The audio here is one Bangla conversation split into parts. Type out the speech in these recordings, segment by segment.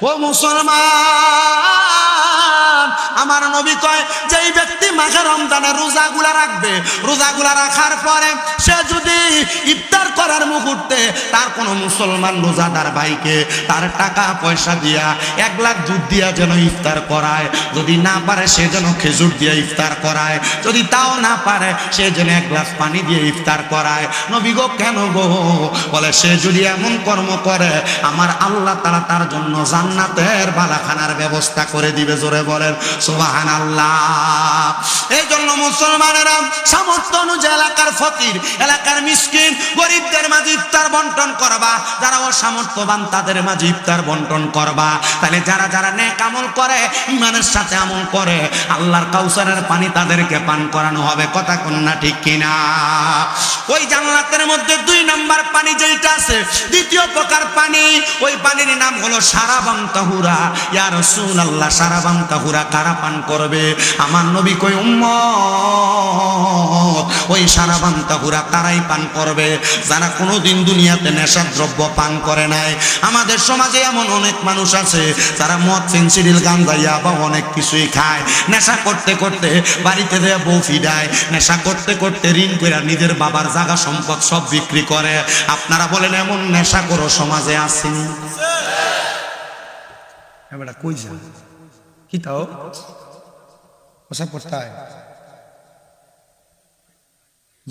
ও মুসলমান আমার নবী কয়, যেই ব্যক্তি মাঘে রমজানের রোজাগুলা রাখবে, রোজাগুলা রাখার পরে সে যদি ইফতার করার মুহূর্তে তার কোনো মুসলমান রোজাদার ভাইকে তার টাকা পয়সা দিয়া এক লাখ দুধ দিয়া যেন ইফতার করায়, যদি না পারে সে যেন খেজুর দিয়ে ইফতার করায়, যদি তাও না পারে সে যেন এক গ্লাস পানি দিয়ে ইফতার করায়। নবী গো, কেন গো? বলে, সে যদি এমন কর্ম করে, আমার আল্লাহ তারা তার জন্য জান্নাতের বালাখানার ব্যবস্থা করে দিবে, জোরে বলেন। সুবাহান আল্লাহ এই জন্য মুসলমানেরা সামর্থ্য অনুযায়ী এলাকার ফকির এলাকার মিসকিন গরিবদের মাঝে ইফতার বন্টন করবা, যারা অসামর্থ্যবান তাদের মাঝে ইফতার বন্টন করবা। তাহলে যারা যারা নেক আমল করে, ইমানের সাথে আমল করে, আল্লাহর কাউসারের পানি তাদেরকে পান করানো হবে, কথা কন্যা ঠিক কিনা? ওই জান্নাতের মধ্যে দুই নাম্বার পানি যেটা আছে, দ্বিতীয় প্রকার পানি, ওই পানির নাম হলো সারাবাম তাহুরা। ইয়া রাসূলুল্লাহ সারাবাম তাহুরা কারা পান করবে? আমার নবী কই উম্মত, ওই সারাবাম তাহুরা কারাই পান করবে? যারা কোনোদিন দুনিয়াতে নেশার দ্রব্য পান করে নাই। আমাদের সমাজে এমন অনেক মানুষ আছে, যারা মদ ফেন্সিডিল গাঞ্জাইয়া বা অনেক কিছুই খায়। নেশা করতে করতে বাড়িতে দেয়া বউ ফিডায় নেশা করতে করতে ঋণ করে নিজের বাবার জায়গা সম্পদ সব বিক্রি করে। আপনারা বলেন, এমন নেশা করো সমাজে আসেনি? কই যা কি তাও? ওসব কোথায়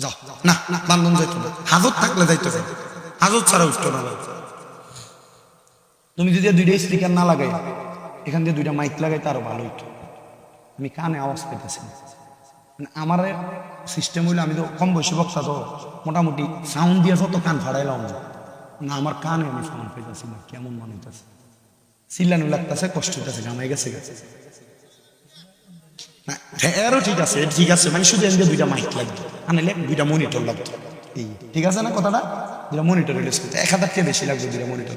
যাও না না, বান্ধন যাইতো না। হাজত থাকলে যাইতো না। হাজত ছাড়া উঠতো না। তুমি যদি দুইটা স্পিকার না লাগাই, এখান দিয়ে দুইটা মাইক লাগাই আরও ভালো হইতো। আমি কানে আওয়াজ পেতেছি আমার সিস্টেম হইল, আমি তো কম বয়সী বক্তা তো, মোটামুটি সাউন্ড দিয়ে যত কান ফাড়াইলাম, না না আমার কানে আমি সাউন্ড পেতেছি না, কেমন মনে হইতেছে। চিল্লানো লাগতেছে, কষ্ট হইতেছে জামাই গেছে গেছে ঠিক আছে ঠিক আছে মানে শুধু দুইটা মাইক লাগতো আনাইলে দুইটা মনিটর লাগতো এই, ঠিক আছে না কথাটা? দুইটা মনিটর হইলে এক হাজার থেকে বেশি লাগবে দুইটা মনিটর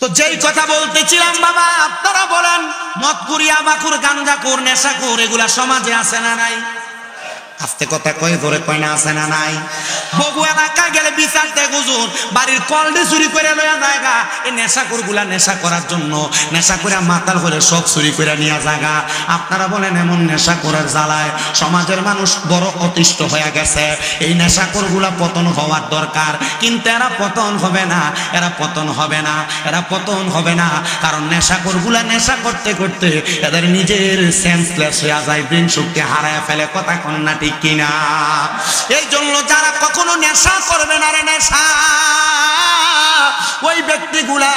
তো যেই কথা বলতেছিলাম বাবা, আপনারা বলেন মদ কুরিয়া বাকুর নেশা নেশাকুর এগুলা সমাজে আছে না নাই? আস্তে কথা কয় ধরে কয় না আছে না নাই? বগু এলাকা গেলে বিচারতে গুজুর বাড়ির কলডে চুরি করে লয়া জায়গা এই নেশাকুরগুলা নেশা করার জন্য, নেশা করে মাতাল করে সব চুরি করে নিয়ে জায়গা আপনারা বলেন এমন নেশা করার জ্বালায় সমাজের মানুষ বড় অতিষ্ঠ হয়ে গেছে। এই নেশাকরগুলা পতন হওয়ার দরকার। কিন্তু এরা পতন হবে না, এরা পতন হবে না, এরা পতন হবে না। কারণ নেশাকরগুলা নেশা করতে করতে এদের নিজের সেন্সলেস হয়ে যায় ব্রেন শক্তি হারায় ফেলে, কথা কন্যা ঠিক কিনা। এই জন্য যারা কখনো নেশা করবে না রে নেশা। ওই ব্যক্তিগুলা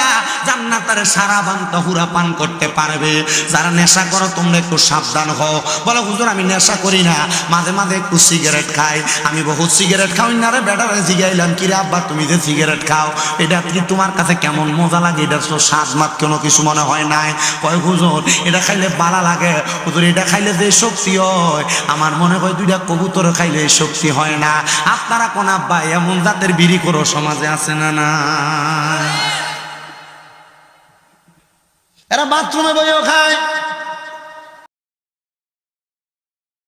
জান্নাতের সারা বান হুরা পান করতে পারবে। যারা নেশা করো, তোমরা একটু সাবধান হও। বলো, হুজুর, আমি নেশা করি না। মাঝে মাঝে একটু সিগারেট খাই। আমি বহুত সিগারেট খাও না রে বেটারে জিগাইলাম। কি রে আব্বা, তুমি যে সিগারেট খাও, এটা কি তোমার কাছে কেমন মজা লাগে এটা তো স্বাদ মাত কোনো কিছু মনে হয় নাই। কয়, হুজুর, এটা খাইলে বালা লাগে। হুজুর, এটা খাইলে যে শক্তি হয়, আমার মনে হয় দুইটা কবুতর খাইলে শক্তি হয় না। আপনারা কোন আব্বা, এমন জাতের বিড়ি করো, সমাজে আছে না না এরা বাথরুমে বইও খায়।